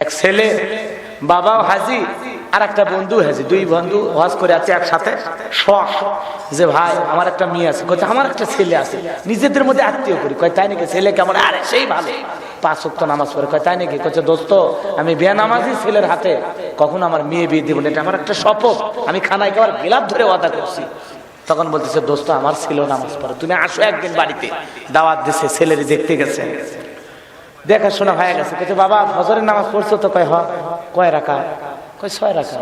এক ছেলে, বাবাও হাজি আর একটা বন্ধু হাজি, দুই বন্ধু হজ করে আছে একসাথে। শখ যে ভাই, আমার একটা মেয়ে আছে। কয় আমার একটা ছেলে আছে। নিজেদের মধ্যে আত্মীয় করি। কয়, তাই নাকি? ছেলে কেমন? আরে, সেই ভালো। পাঁচ সপ্তাহ নামাজ পড়ে। কয়, তাই নাকি? কচ্ছে দোস্ত, আমি বিয়া নামাজি ছেলের হাতে কখন আমার মেয়ে বিয়ে দিব এটা আমার একটা শপথ। আমি খানায় খাবার গিলাপ ধরে ওয়াদা করছি। তখন বলতেছে, দোস্ত, আমার ছিল নামাজ পড়ে। তুমি আসো একদিন বাড়িতে। দাওয়াত দিছে ছেলেরই দেখতে গেছে। দেখাশোনা হয়ে গেছে। কইছে, বাবা, ফজরের নামাজ পড়ছো তো? কয় কয় রাখা কয়, ছয় রাখা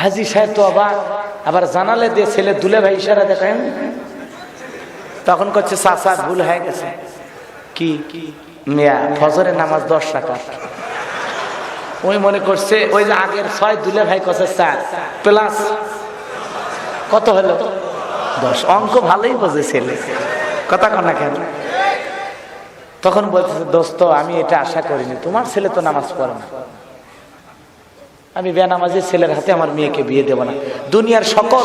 হাজি সাহেব তো আবার আবার জানালে দিয়ে ছেলে দুলে ভাই ইশারা দেখেন তখন করছে চাচা, ভুল হয়ে গেছে। কি? মেয়া, ফজরের নামাজ দশ টাকা ওই মনে করছে, ওই যে আগের ছয় দুলে ভাই কছে চার প্লাস কত হলো? দশ। অঙ্ক ভালোই বোঝে ছেলে। কথা কর না কেন? তখন বলতেছে, দোস্ত, আমি এটা আশা করিনি। তোমার ছেলে তো নামাজ পড়ে না। আমি বেনামাজি ছেলের হাতে আমার মেয়েকে বিয়ে দেব না। দুনিয়ার সকল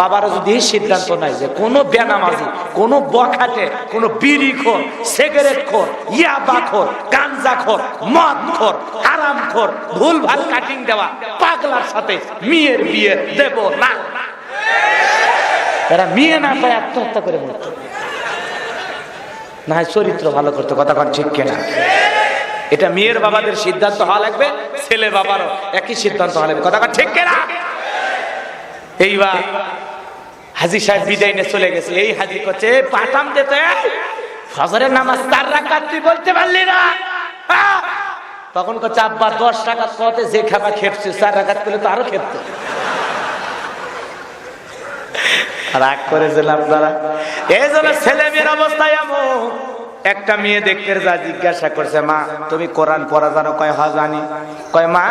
বাবারা যদি এই সিদ্ধান্ত নেয় যে কোনো বেনামাজি, কোনো বখাটে, কোনো বিড়ি খোর সিগারেট খোর ইয়াবা খোর গাঞ্জা খোর মদ খোর আরাম খোর ভুল ভালো কাটিং দেওয়া, পাগলার সাথে মেয়ের বিয়ে দেব না। এরা মেয়ে না পায়, আত্মহত্যা করে মরতো না হয় চরিত্র ভালো করতো কথা কন ঠিক কেনা? এটা মেয়ের বাবাদের সিদ্ধান্ত হওয়া লাগবে, ছেলে বাবারও একই সিদ্ধান্ত হওয়া লাগবে। কথা ঠিক কেনা? এইবার হাজি সাহেব বিদায় নিয়ে চলে গেছে। এই হাজি করছে "এই পাঠাম দিতে ফজরের নামাজ চার রাকাত তুই বলতে পারলি না। আহ! তখন করছে আব্বা, দশ টাকা কতে যে খাবার খেপছে, চার রাকাত করলে তো আরও খেপতো। রাগ করেছেন আপনারা? এই জন্য ছেলে মেয়ের অবস্থায় এমন। একটা মেয়ে দেখতে যা জিজ্ঞাসা করছে, মা, তুমি কোরআন পড়া জানো? কয় হ জানি। কয়, মা,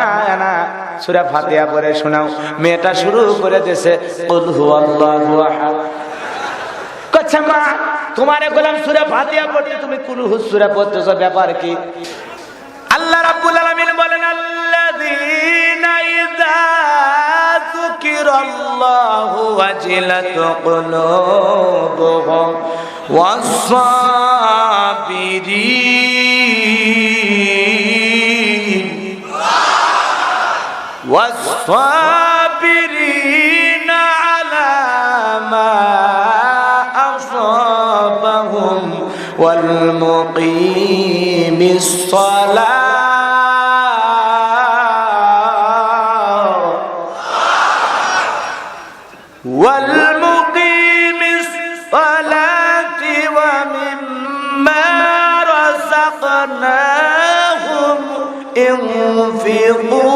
না। সুরা ফাতিহা পড়ে শোনাও। মেয়েটা শুরু করে দিয়েছে কচ্ছে, মা, তোমারে গোলাম সুরা ফাতিহা পড়তে তুমি কুলহু সুরা পড়তেছো, ব্যাপার কি? আল্লাহ রাব্বুল আলামিন বলেন, আল্লাযীনা ইযা ذكر الله وجلت قلوبهم والصابرين والصابرين على ما أصابهم والمقيم الصلاه والمقيم الصلاة ومما رزقناهم ينفقون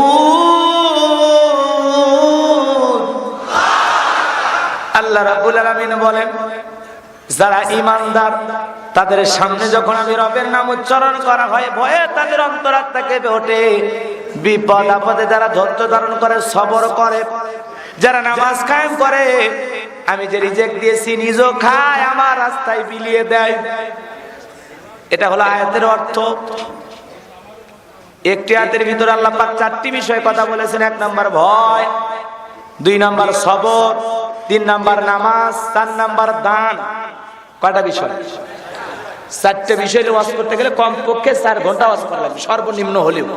আল্লাহ রাব্বুল আলামিন বলেন যারা ইমানদার তাদের সামনে যখন আমি রবের নাম উচ্চারণ করা হয় ভয়ে তাদের অন্তরাত্মা কেঁপে ওঠে বিপদ আপদে যারা ধৈর্য ধারণ করে সবর করে যারা নামাজ কায়েম করে, আমি যে রিজেক্ট দিয়েছি, নিজও খায়, আমার রাস্তায় বিলিয়ে দেয়। এটা হলো আয়াতের অর্থ। একটি আয়াতের ভিতরে আল্লাহ পাক চারটি বিষয়ে কথা বলেছেন। এক নম্বর ভয়, দুই নাম্বার সবর, তিন নাম্বার নামাজ, চার নাম্বার দান। কয়টা বিষয়? চারটে বিষয় ওয়াজ করতে গেলে কমপক্ষে চার ঘণ্টা ওয়াজ করা লাগবে, সর্বনিম্ন হলেও।